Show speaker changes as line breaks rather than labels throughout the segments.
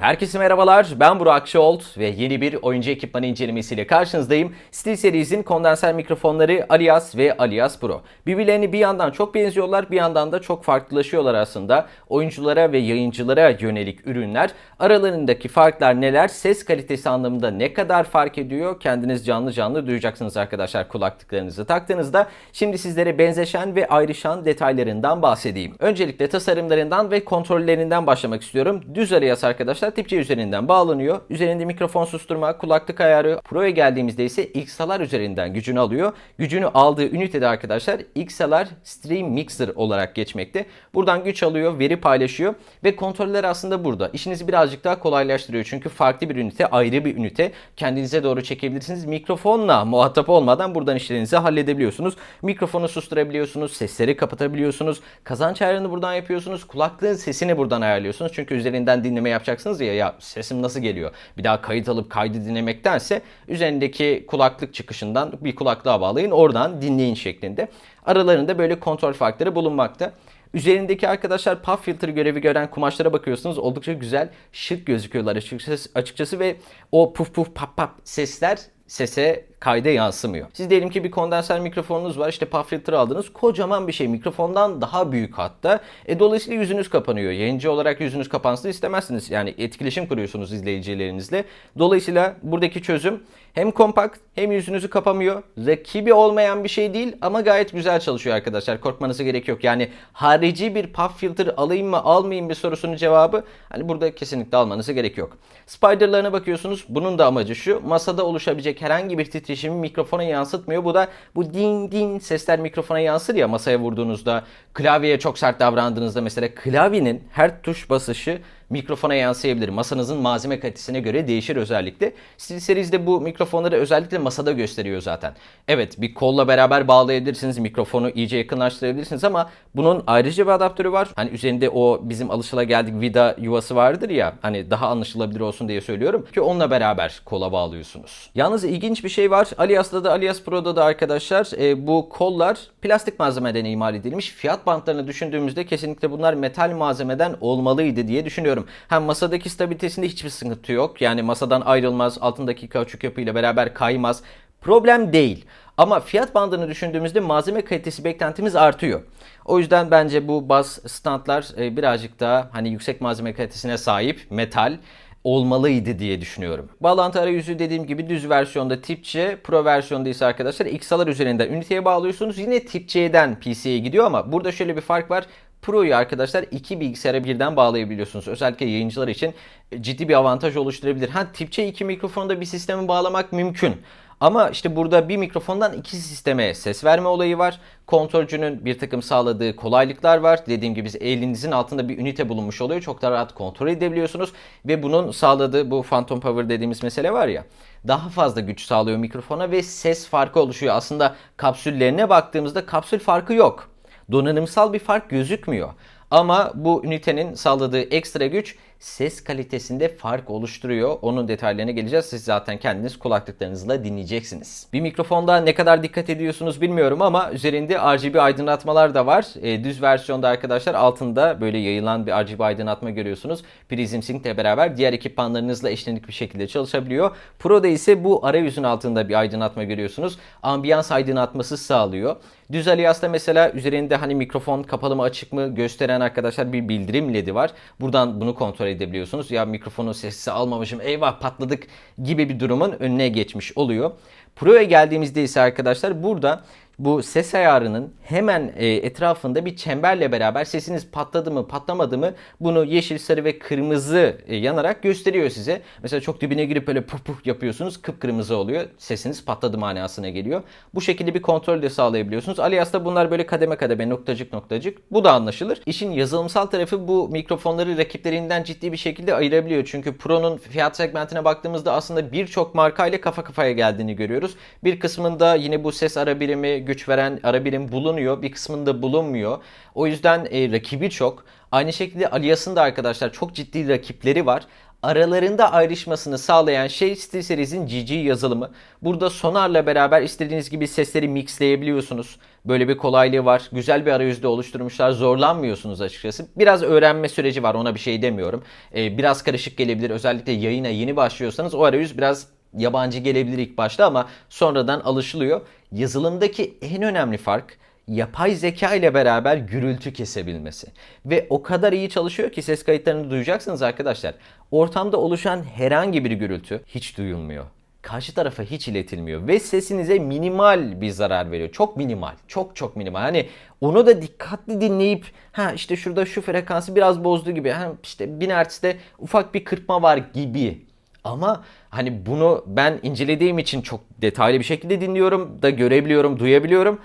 Herkese merhabalar, ben Burak Şolt ve yeni bir oyuncu ekipmanı incelemesiyle karşınızdayım. Steel Series'in kondenser mikrofonları Alias ve Alias Pro. Birbirlerini bir yandan çok benziyorlar, bir yandan da çok farklılaşıyorlar aslında. Oyunculara ve yayıncılara yönelik ürünler. Aralarındaki farklar neler, ses kalitesi anlamında ne kadar fark ediyor kendiniz canlı canlı duyacaksınız arkadaşlar kulaklıklarınızı taktığınızda. Şimdi sizlere benzeşen ve ayrışan detaylarından bahsedeyim. Öncelikle tasarımlarından ve kontrollerinden başlamak istiyorum. Düz Alias arkadaşlar tip C üzerinden bağlanıyor. Üzerinde mikrofon susturma, kulaklık ayarı. Pro'ya geldiğimizde ise XLR üzerinden gücünü alıyor. Gücünü aldığı ünitede arkadaşlar XLR Stream Mixer olarak geçmekte. Buradan güç alıyor, veri paylaşıyor ve kontroller aslında burada. İşinizi birazcık daha kolaylaştırıyor. Çünkü farklı bir ünite, ayrı bir ünite. Kendinize doğru çekebilirsiniz. Mikrofonla muhatap olmadan buradan işlerinizi halledebiliyorsunuz. Mikrofonu susturabiliyorsunuz, sesleri kapatabiliyorsunuz. Kazanç ayarını buradan yapıyorsunuz. Kulaklığın sesini buradan ayarlıyorsunuz. Çünkü üzerinden dinleme yapacaksınız ya ya sesim nasıl geliyor? Bir daha kayıt alıp kaydı dinlemektense üzerindeki kulaklık çıkışından bir kulaklığa bağlayın oradan dinleyin şeklinde. Aralarında böyle kontrol farkları bulunmakta. Üzerindeki arkadaşlar puff filter görevi gören kumaşlara bakıyorsunuz. Oldukça güzel, şık gözüküyorlar açıkçası, açıkçası ve o puf puf pap pap sesler sese kayda yansımıyor. Siz diyelim ki bir kondenser mikrofonunuz var işte puff filter aldınız kocaman bir şey mikrofondan daha büyük hatta. E, dolayısıyla yüzünüz kapanıyor. Yayıncı olarak yüzünüz kapansın istemezsiniz. Yani etkileşim kuruyorsunuz izleyicilerinizle. Dolayısıyla buradaki çözüm hem kompakt hem yüzünüzü kapamıyor. Rakibi olmayan bir şey değil ama gayet güzel çalışıyor arkadaşlar. Korkmanıza gerek yok. Yani harici bir puff filter alayım mı almayayım mı sorusunun cevabı hani burada kesinlikle almanıza gerek yok. Spider'larına bakıyorsunuz. Bunun da amacı şu. Masada oluşabilecek herhangi bir titreşimi mikrofona yansıtmıyor. Bu da bu din din sesler mikrofona yansır ya masaya vurduğunuzda, klavyeye çok sert davrandığınızda mesela klavyenin her tuş basışı mikrofona yansıyabilir. Masanızın malzeme kalitesine göre değişir özellikle. SteelSeries'de bu mikrofonları özellikle masada gösteriyor zaten. Evet bir kolla beraber bağlayabilirsiniz. Mikrofonu iyice yakınlaştırabilirsiniz ama bunun ayrıca bir adaptörü var. Hani üzerinde o bizim alışılageldik vida yuvası vardır ya hani daha anlaşılabilir olsun diye söylüyorum ki onunla beraber kola bağlıyorsunuz. Yalnız ilginç bir şey var. Alias'ta da Alias Pro'da da arkadaşlar e, bu kollar plastik malzemeden imal edilmiş. Fiyat bantlarını düşündüğümüzde kesinlikle bunlar metal malzemeden olmalıydı diye düşünüyorum. Hem masadaki stabilitesinde hiçbir sıkıntı yok. Yani masadan ayrılmaz, altındaki kauçuk yapıyla beraber kaymaz. Problem değil. Ama fiyat bandını düşündüğümüzde malzeme kalitesi beklentimiz artıyor. O yüzden bence bu baz standlar e, birazcık daha hani yüksek malzeme kalitesine sahip metal olmalıydı diye düşünüyorum. Bağlantı arayüzü dediğim gibi düz versiyonda tip C, Pro versiyonda ise arkadaşlar XLR üzerinden üniteye bağlıyorsunuz. Yine tip C'den PC'ye gidiyor ama burada şöyle bir fark var. Pro'yu arkadaşlar iki bilgisayara birden bağlayabiliyorsunuz. Özellikle yayıncılar için ciddi bir avantaj oluşturabilir. Ha tip C 2 mikrofonda bir sisteme bağlamak mümkün. Ama işte burada bir mikrofondan iki sisteme ses verme olayı var. Kontrolcünün bir takım sağladığı kolaylıklar var. Dediğim gibi elinizin altında bir ünite bulunmuş oluyor. Çok da rahat kontrol edebiliyorsunuz. Ve bunun sağladığı bu Phantom Power dediğimiz mesele var ya. Daha fazla güç sağlıyor mikrofona ve ses farkı oluşuyor. Aslında kapsüllerine baktığımızda kapsül farkı yok. Donanımsal bir fark gözükmüyor. Ama bu ünitenin sağladığı ekstra güç ses kalitesinde fark oluşturuyor. Onun detaylarına geleceğiz. Siz zaten kendiniz kulaklıklarınızla dinleyeceksiniz. Bir mikrofonda ne kadar dikkat ediyorsunuz bilmiyorum ama üzerinde RGB aydınlatmalar da var. E, düz versiyonda arkadaşlar altında böyle yayılan bir RGB aydınlatma görüyorsunuz. Prism Sync ile beraber diğer ekipmanlarınızla eşlenik bir şekilde çalışabiliyor. Pro'da ise bu arayüzün altında bir aydınlatma görüyorsunuz. Ambiyans aydınlatması sağlıyor. Düz Alias'ta mesela üzerinde hani mikrofon kapalı mı açık mı gösteren arkadaşlar bir bildirim ledi var. Buradan bunu kontrol edebiliyorsunuz. Ya mikrofonun sesi almamışım eyvah patladık gibi bir durumun önüne geçmiş oluyor. Pro'ya geldiğimizde ise arkadaşlar burada bu ses ayarının hemen e, etrafında bir çemberle beraber sesiniz patladı mı patlamadı mı bunu yeşil, sarı ve kırmızı e, yanarak gösteriyor size. Mesela çok dibine girip böyle puf puf yapıyorsunuz kıpkırmızı oluyor. Sesiniz patladı manasına geliyor. Bu şekilde bir kontrol de sağlayabiliyorsunuz. Alias'ta bunlar böyle kademe kademe noktacık noktacık. Bu da anlaşılır. İşin yazılımsal tarafı bu mikrofonları rakiplerinden ciddi bir şekilde ayırabiliyor. Çünkü Pro'nun fiyat segmentine baktığımızda aslında birçok markayla kafa kafaya geldiğini görüyoruz. Bir kısmında yine bu ses ara birimi güç veren ara birim bulunuyor. Bir kısmında bulunmuyor. O yüzden e, rakibi çok. Aynı şekilde Alias'ın da arkadaşlar çok ciddi rakipleri var. aralarında ayrışmasını sağlayan şey SteelSeries'in GG yazılımı. Burada sonarla beraber istediğiniz gibi sesleri mixleyebiliyorsunuz. Böyle bir kolaylığı var. Güzel bir arayüzde oluşturmuşlar. Zorlanmıyorsunuz açıkçası. Biraz öğrenme süreci var ona bir şey demiyorum. Ee, biraz karışık gelebilir. Özellikle yayına yeni başlıyorsanız o arayüz biraz yabancı gelebilir ilk başta ama sonradan alışılıyor. Yazılımdaki en önemli fark yapay zeka ile beraber gürültü kesebilmesi. Ve o kadar iyi çalışıyor ki ses kayıtlarını duyacaksınız arkadaşlar. Ortamda oluşan herhangi bir gürültü hiç duyulmuyor. Karşı tarafa hiç iletilmiyor ve sesinize minimal bir zarar veriyor. Çok minimal, çok çok minimal. Hani onu da dikkatli dinleyip ha işte şurada şu frekansı biraz bozdu gibi. Ha işte 1000 Hz'de ufak bir kırpma var gibi ama hani bunu ben incelediğim için çok detaylı bir şekilde dinliyorum da görebiliyorum, duyabiliyorum.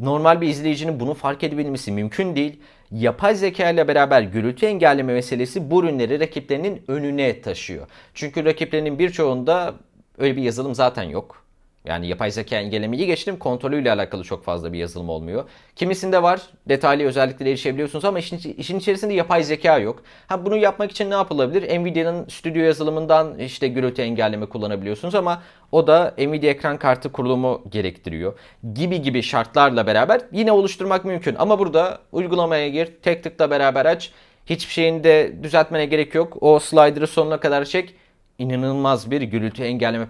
Normal bir izleyicinin bunu fark edebilmesi mümkün değil. Yapay zeka ile beraber gürültü engelleme meselesi bu ürünleri rakiplerinin önüne taşıyor. Çünkü rakiplerinin birçoğunda öyle bir yazılım zaten yok. Yani yapay zeka engellemeyi geçtim. Kontrolüyle alakalı çok fazla bir yazılım olmuyor. Kimisinde var. Detaylı özelliklere erişebiliyorsunuz ama işin, işin içerisinde yapay zeka yok. Ha bunu yapmak için ne yapılabilir? Nvidia'nın stüdyo yazılımından işte gürültü engelleme kullanabiliyorsunuz ama o da Nvidia ekran kartı kurulumu gerektiriyor. Gibi gibi şartlarla beraber yine oluşturmak mümkün. Ama burada uygulamaya gir, tek tıkla beraber aç. Hiçbir şeyini de düzeltmene gerek yok. O slider'ı sonuna kadar çek inanılmaz bir gürültü engelleme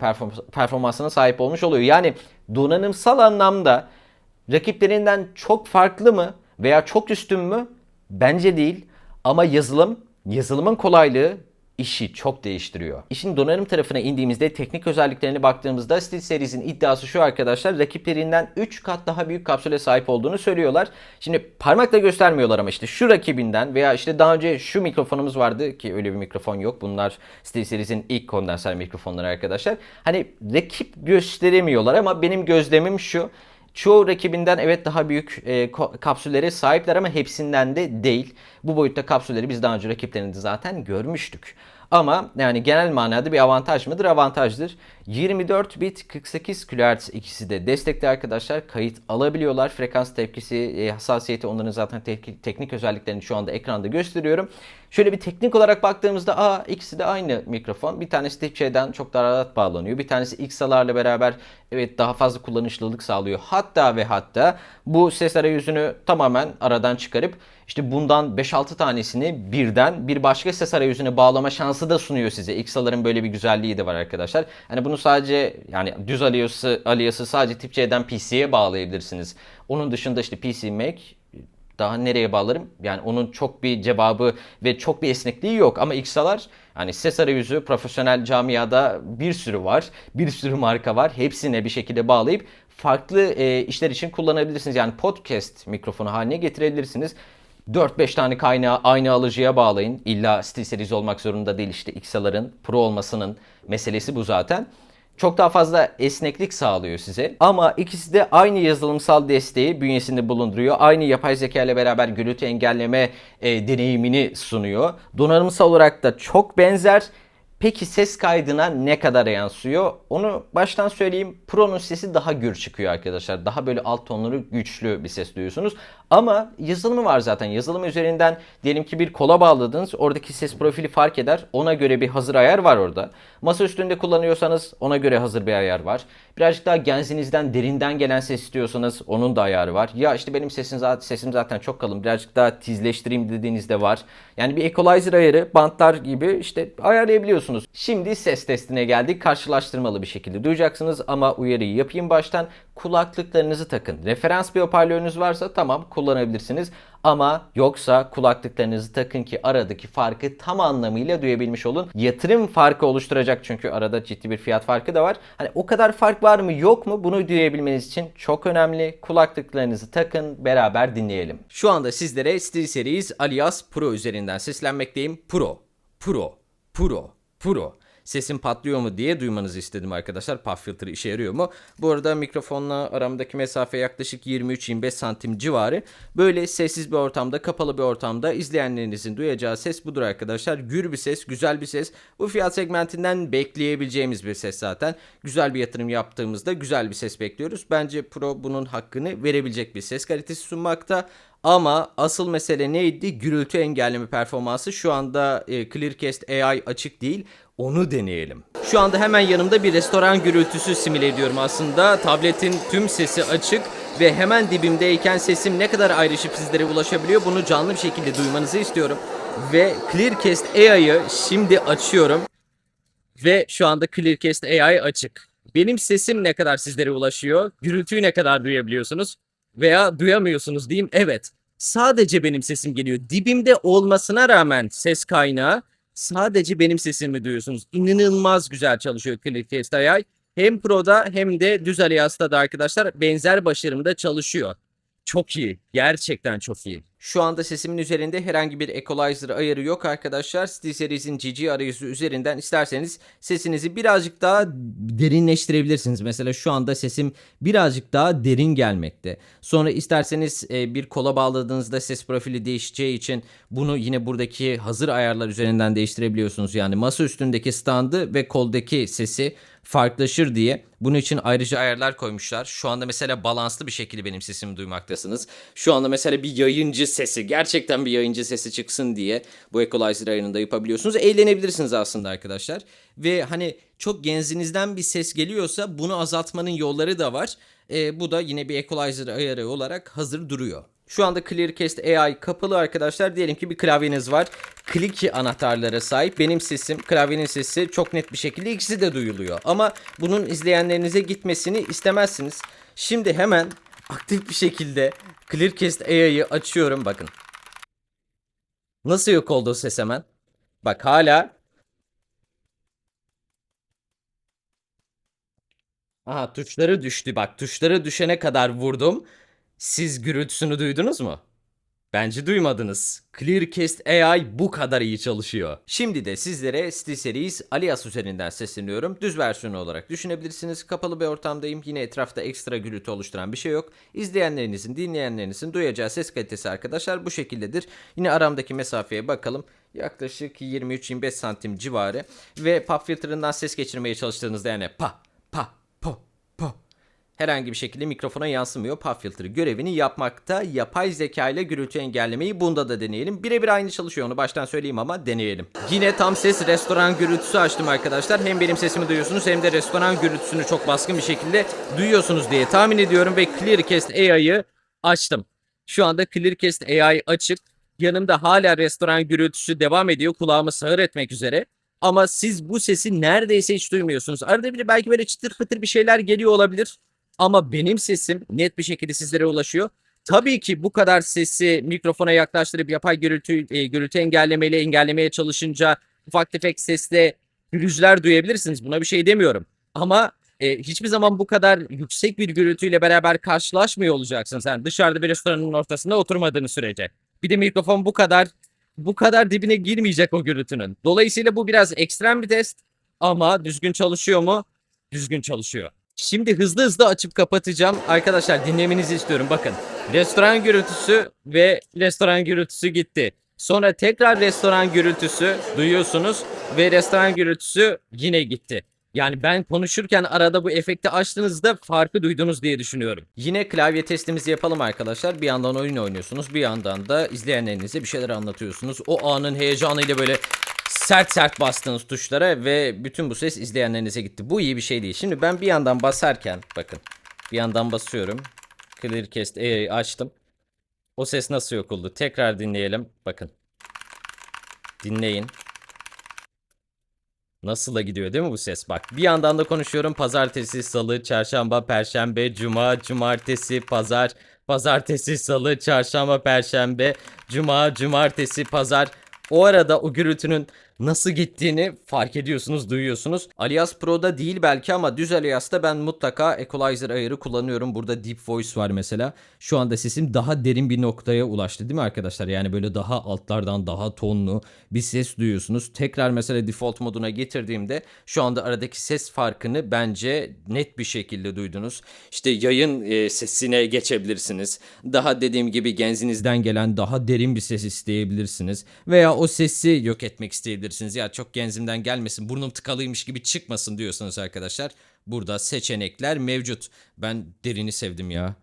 performansına sahip olmuş oluyor. Yani donanımsal anlamda rakiplerinden çok farklı mı veya çok üstün mü? Bence değil. Ama yazılım, yazılımın kolaylığı işi çok değiştiriyor. İşin donanım tarafına indiğimizde teknik özelliklerine baktığımızda Steel Series'in iddiası şu arkadaşlar rakiplerinden 3 kat daha büyük kapsüle sahip olduğunu söylüyorlar. Şimdi parmakla göstermiyorlar ama işte şu rakibinden veya işte daha önce şu mikrofonumuz vardı ki öyle bir mikrofon yok. Bunlar Steel Series'in ilk kondenser mikrofonları arkadaşlar. Hani rakip gösteremiyorlar ama benim gözlemim şu. Çoğu rakibinden evet daha büyük e, kapsüllere sahipler ama hepsinden de değil. Bu boyutta kapsülleri biz daha önce rakiplerinde zaten görmüştük. Ama yani genel manada bir avantaj mıdır? Avantajdır. 24 bit 48 kHz ikisi de destekli arkadaşlar. Kayıt alabiliyorlar. Frekans tepkisi, e, hassasiyeti onların zaten te- teknik özelliklerini şu anda ekranda gösteriyorum. Şöyle bir teknik olarak baktığımızda aa ikisi de aynı mikrofon. Bir tanesi şeyden çok daha rahat bağlanıyor. Bir tanesi XLR'la beraber evet daha fazla kullanışlılık sağlıyor. Hatta ve hatta bu ses arayüzünü tamamen aradan çıkarıp işte bundan 5-6 tanesini birden bir başka ses arayüzüne bağlama şansı da sunuyor size. XLR'ın böyle bir güzelliği de var arkadaşlar. Hani bunu sadece yani düz aliyası, aliyası sadece tip C'den PC'ye bağlayabilirsiniz. Onun dışında işte PC Mac daha nereye bağlarım? Yani onun çok bir cevabı ve çok bir esnekliği yok. Ama XLR yani ses arayüzü profesyonel camiada bir sürü var. Bir sürü marka var. Hepsine bir şekilde bağlayıp farklı e, işler için kullanabilirsiniz. Yani podcast mikrofonu haline getirebilirsiniz. 4-5 tane kaynağı aynı alıcıya bağlayın. İlla SteelSeries olmak zorunda değil işte XLR'ın Pro olmasının meselesi bu zaten. Çok daha fazla esneklik sağlıyor size. Ama ikisi de aynı yazılımsal desteği bünyesinde bulunduruyor. Aynı yapay zeka ile beraber gürültü engelleme e, deneyimini sunuyor. Donanımsal olarak da çok benzer. Peki ses kaydına ne kadar yansıyor? Onu baştan söyleyeyim. Pro'nun sesi daha gür çıkıyor arkadaşlar. Daha böyle alt tonları güçlü bir ses duyuyorsunuz. Ama yazılımı var zaten. Yazılım üzerinden diyelim ki bir kola bağladınız. Oradaki ses profili fark eder. Ona göre bir hazır ayar var orada. Masa üstünde kullanıyorsanız ona göre hazır bir ayar var. Birazcık daha genzinizden derinden gelen ses istiyorsanız onun da ayarı var. Ya işte benim sesim zaten, sesim zaten çok kalın. Birazcık daha tizleştireyim dediğinizde var. Yani bir equalizer ayarı bantlar gibi işte ayarlayabiliyorsunuz. Şimdi ses testine geldik. Karşılaştırmalı bir şekilde duyacaksınız ama uyarıyı yapayım baştan. Kulaklıklarınızı takın. Referans bir hoparlörünüz varsa tamam kullanabilirsiniz. Ama yoksa kulaklıklarınızı takın ki aradaki farkı tam anlamıyla duyabilmiş olun. Yatırım farkı oluşturacak çünkü arada ciddi bir fiyat farkı da var. Hani o kadar fark var mı yok mu bunu duyabilmeniz için çok önemli. Kulaklıklarınızı takın beraber dinleyelim. Şu anda sizlere SteelSeries alias Pro üzerinden seslenmekteyim. Pro, Pro, Pro, Pro sesim patlıyor mu diye duymanızı istedim arkadaşlar. Puff filter işe yarıyor mu? Bu arada mikrofonla aramdaki mesafe yaklaşık 23-25 santim civarı. Böyle sessiz bir ortamda, kapalı bir ortamda izleyenlerinizin duyacağı ses budur arkadaşlar. Gür bir ses, güzel bir ses. Bu fiyat segmentinden bekleyebileceğimiz bir ses zaten. Güzel bir yatırım yaptığımızda güzel bir ses bekliyoruz. Bence Pro bunun hakkını verebilecek bir ses kalitesi sunmakta. Ama asıl mesele neydi? Gürültü engelleme performansı. Şu anda e, Clearcast AI açık değil. Onu deneyelim. Şu anda hemen yanımda bir restoran gürültüsü simüle ediyorum aslında. Tabletin tüm sesi açık ve hemen dibimdeyken sesim ne kadar ayrışıp sizlere ulaşabiliyor bunu canlı bir şekilde duymanızı istiyorum. Ve Clearcast AI'yı şimdi açıyorum. Ve şu anda Clearcast AI açık. Benim sesim ne kadar sizlere ulaşıyor? Gürültüyü ne kadar duyabiliyorsunuz? Veya duyamıyorsunuz diyeyim. Evet. Sadece benim sesim geliyor. Dibimde olmasına rağmen ses kaynağı sadece benim sesimi duyuyorsunuz. İnanılmaz güzel çalışıyor Clearcast AI. Hem Pro'da hem de düz Alias'ta da arkadaşlar benzer başarımda çalışıyor. Çok iyi. Gerçekten çok iyi. Şu anda sesimin üzerinde herhangi bir equalizer ayarı yok arkadaşlar. SteelSeries'in GG arayüzü üzerinden isterseniz sesinizi birazcık daha derinleştirebilirsiniz. Mesela şu anda sesim birazcık daha derin gelmekte. Sonra isterseniz e, bir kola bağladığınızda ses profili değişeceği için bunu yine buradaki hazır ayarlar üzerinden değiştirebiliyorsunuz. Yani masa üstündeki standı ve koldaki sesi farklılaşır diye bunun için ayrıca ayarlar koymuşlar. Şu anda mesela balanslı bir şekilde benim sesimi duymaktasınız. Şu anda mesela bir yayıncı sesi, gerçekten bir yayıncı sesi çıksın diye bu equalizer ayarını da yapabiliyorsunuz. Eğlenebilirsiniz aslında arkadaşlar. Ve hani çok genzinizden bir ses geliyorsa bunu azaltmanın yolları da var. E, bu da yine bir equalizer ayarı olarak hazır duruyor. Şu anda Clearcast AI kapalı arkadaşlar. Diyelim ki bir klavyeniz var. Clicky anahtarlara sahip. Benim sesim, klavyenin sesi çok net bir şekilde ikisi de duyuluyor. Ama bunun izleyenlerinize gitmesini istemezsiniz. Şimdi hemen aktif bir şekilde Clearcast AI'yı açıyorum bakın. Nasıl yok oldu o ses hemen? Bak hala Aha tuşları düştü bak tuşları düşene kadar vurdum. Siz gürültüsünü duydunuz mu? Bence duymadınız. Clearcast AI bu kadar iyi çalışıyor. Şimdi de sizlere SteelSeries Alias üzerinden sesleniyorum. Düz versiyonu olarak düşünebilirsiniz. Kapalı bir ortamdayım. Yine etrafta ekstra gürültü oluşturan bir şey yok. İzleyenlerinizin, dinleyenlerinizin duyacağı ses kalitesi arkadaşlar bu şekildedir. Yine aramdaki mesafeye bakalım. Yaklaşık 23-25 santim civarı. Ve pop filterından ses geçirmeye çalıştığınızda yani pa pa herhangi bir şekilde mikrofona yansımıyor. Puff filtre görevini yapmakta. Yapay zeka ile gürültü engellemeyi bunda da deneyelim. Birebir aynı çalışıyor onu baştan söyleyeyim ama deneyelim. Yine tam ses restoran gürültüsü açtım arkadaşlar. Hem benim sesimi duyuyorsunuz hem de restoran gürültüsünü çok baskın bir şekilde duyuyorsunuz diye tahmin ediyorum ve Clearcast AI'yı açtım. Şu anda Clearcast AI açık. Yanımda hala restoran gürültüsü devam ediyor. Kulağımı sağır etmek üzere. Ama siz bu sesi neredeyse hiç duymuyorsunuz. Arada bir belki böyle çıtır pıtır bir şeyler geliyor olabilir. Ama benim sesim net bir şekilde sizlere ulaşıyor. Tabii ki bu kadar sesi mikrofona yaklaştırıp yapay gürültü e, gürültü engellemeyle engellemeye çalışınca ufak tefek sesle pürüzler duyabilirsiniz. Buna bir şey demiyorum. Ama e, hiçbir zaman bu kadar yüksek bir gürültüyle beraber karşılaşmıyor olacaksınız. Yani dışarıda bir restoranın ortasında oturmadığınız sürece. Bir de mikrofon bu kadar bu kadar dibine girmeyecek o gürültünün. Dolayısıyla bu biraz ekstrem bir test ama düzgün çalışıyor mu? Düzgün çalışıyor. Şimdi hızlı hızlı açıp kapatacağım. Arkadaşlar dinlemenizi istiyorum. Bakın restoran gürültüsü ve restoran gürültüsü gitti. Sonra tekrar restoran gürültüsü duyuyorsunuz ve restoran gürültüsü yine gitti. Yani ben konuşurken arada bu efekti açtığınızda farkı duydunuz diye düşünüyorum. Yine klavye testimizi yapalım arkadaşlar. Bir yandan oyun oynuyorsunuz, bir yandan da izleyenlerinize bir şeyler anlatıyorsunuz. O anın heyecanıyla böyle sert sert bastığınız tuşlara ve bütün bu ses izleyenlerinize gitti. Bu iyi bir şey değil. Şimdi ben bir yandan basarken bakın bir yandan basıyorum. Clearcast AI'yi açtım. O ses nasıl yok oldu? Tekrar dinleyelim. Bakın. Dinleyin. Nasıl da gidiyor değil mi bu ses? Bak bir yandan da konuşuyorum. Pazartesi, salı, çarşamba, perşembe, cuma, cumartesi, pazar, pazartesi, salı, çarşamba, perşembe, cuma, cumartesi, pazar. O arada o gürültünün nasıl gittiğini fark ediyorsunuz, duyuyorsunuz. Alias Pro'da değil belki ama düz Alias'ta ben mutlaka equalizer ayarı kullanıyorum. Burada deep voice var mesela. Şu anda sesim daha derin bir noktaya ulaştı değil mi arkadaşlar? Yani böyle daha altlardan daha tonlu bir ses duyuyorsunuz. Tekrar mesela default moduna getirdiğimde şu anda aradaki ses farkını bence net bir şekilde duydunuz. İşte yayın e, sesine geçebilirsiniz. Daha dediğim gibi genzinizden gelen daha derin bir ses isteyebilirsiniz. Veya o sesi yok etmek isteyebilirsiniz. Ya çok genzimden gelmesin, burnum tıkalıymış gibi çıkmasın diyorsanız arkadaşlar. Burada seçenekler mevcut. Ben derini sevdim ya.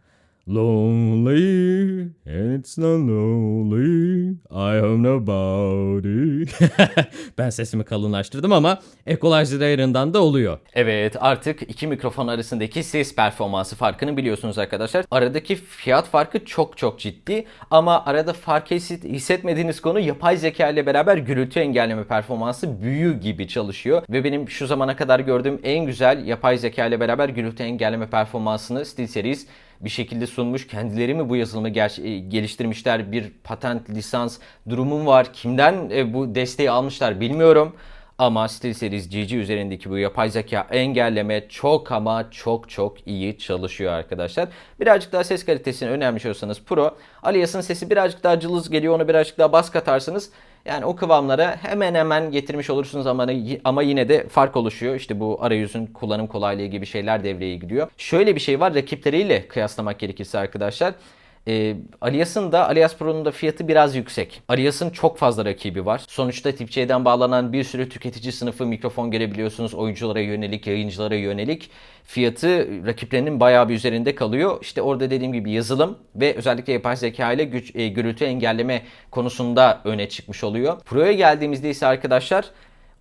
Lonely and it's not lonely. I am nobody. ben sesimi kalınlaştırdım ama Equalizer ayarından da oluyor.
Evet artık iki mikrofon arasındaki ses performansı farkını biliyorsunuz arkadaşlar. Aradaki fiyat farkı çok çok ciddi ama arada fark hisset- hissetmediğiniz konu yapay zeka ile beraber gürültü engelleme performansı büyü gibi çalışıyor. Ve benim şu zamana kadar gördüğüm en güzel yapay zeka ile beraber gürültü engelleme performansını SteelSeries bir şekilde sunmuş. Kendileri mi bu yazılımı e, geliştirmişler? Bir patent, lisans durumum var. Kimden e, bu desteği almışlar bilmiyorum. Ama SteelSeries GG üzerindeki bu yapay zeka engelleme çok ama çok çok iyi çalışıyor arkadaşlar. Birazcık daha ses kalitesini önemliyorsanız Pro, Alias'ın sesi birazcık daha cılız geliyor onu birazcık daha bas katarsanız yani o kıvamlara hemen hemen getirmiş olursunuz ama, ama yine de fark oluşuyor. İşte bu arayüzün kullanım kolaylığı gibi şeyler devreye giriyor. Şöyle bir şey var rakipleriyle kıyaslamak gerekirse arkadaşlar. E, Alias'ın da Alias Pro'nun da fiyatı biraz yüksek. Alias'ın çok fazla rakibi var. Sonuçta tip bağlanan bir sürü tüketici sınıfı mikrofon görebiliyorsunuz. Oyunculara yönelik, yayıncılara yönelik fiyatı rakiplerinin bayağı bir üzerinde kalıyor. İşte orada dediğim gibi yazılım ve özellikle yapay zeka ile güç, e, gürültü engelleme konusunda öne çıkmış oluyor. Pro'ya geldiğimizde ise arkadaşlar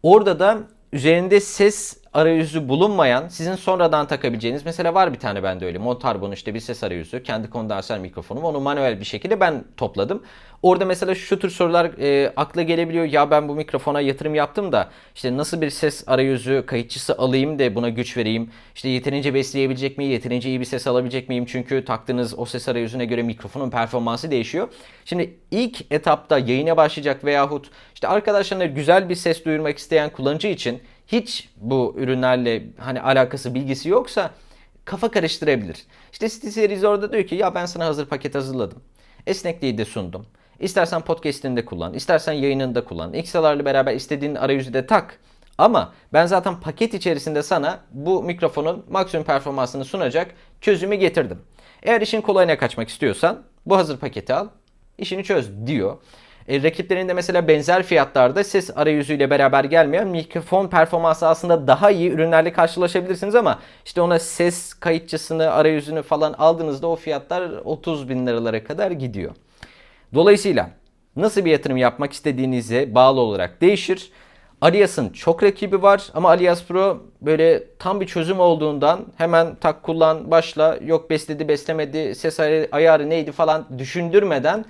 orada da üzerinde ses arayüzü bulunmayan, sizin sonradan takabileceğiniz, mesela var bir tane bende öyle, Montarbo'nun işte bir ses arayüzü, kendi kondanser mikrofonum, onu manuel bir şekilde ben topladım. Orada mesela şu tür sorular e, akla gelebiliyor. Ya ben bu mikrofona yatırım yaptım da işte nasıl bir ses arayüzü kayıtçısı alayım da buna güç vereyim. İşte yeterince besleyebilecek miyim, yeterince iyi bir ses alabilecek miyim? Çünkü taktığınız o ses arayüzüne göre mikrofonun performansı değişiyor. Şimdi ilk etapta yayına başlayacak veyahut işte arkadaşlarına güzel bir ses duyurmak isteyen kullanıcı için hiç bu ürünlerle hani alakası bilgisi yoksa kafa karıştırabilir. İşte SteelSeries orada diyor ki ya ben sana hazır paket hazırladım. Esnekliği de sundum. İstersen podcast'inde kullan, istersen yayınında kullan. XLR'la beraber istediğin arayüzü de tak. Ama ben zaten paket içerisinde sana bu mikrofonun maksimum performansını sunacak çözümü getirdim. Eğer işin kolayına kaçmak istiyorsan bu hazır paketi al, işini çöz diyor. E, rakiplerinde mesela benzer fiyatlarda ses arayüzüyle beraber gelmeyen mikrofon performansı aslında daha iyi ürünlerle karşılaşabilirsiniz ama işte ona ses kayıtçısını, arayüzünü falan aldığınızda o fiyatlar 30 bin liralara kadar gidiyor. Dolayısıyla nasıl bir yatırım yapmak istediğinize bağlı olarak değişir. Alias'ın çok rakibi var ama Alias Pro böyle tam bir çözüm olduğundan hemen tak kullan başla yok besledi beslemedi ses ayarı neydi falan düşündürmeden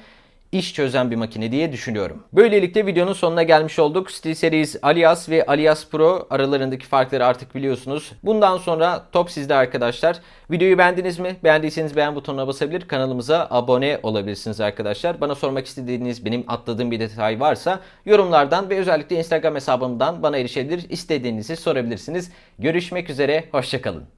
iş çözen bir makine diye düşünüyorum. Böylelikle videonun sonuna gelmiş olduk. SteelSeries Alias ve Alias Pro aralarındaki farkları artık biliyorsunuz. Bundan sonra top sizde arkadaşlar. Videoyu beğendiniz mi? Beğendiyseniz beğen butonuna basabilir. Kanalımıza abone olabilirsiniz arkadaşlar. Bana sormak istediğiniz, benim atladığım bir detay varsa yorumlardan ve özellikle Instagram hesabımdan bana erişebilir. İstediğinizi sorabilirsiniz. Görüşmek üzere, hoşçakalın.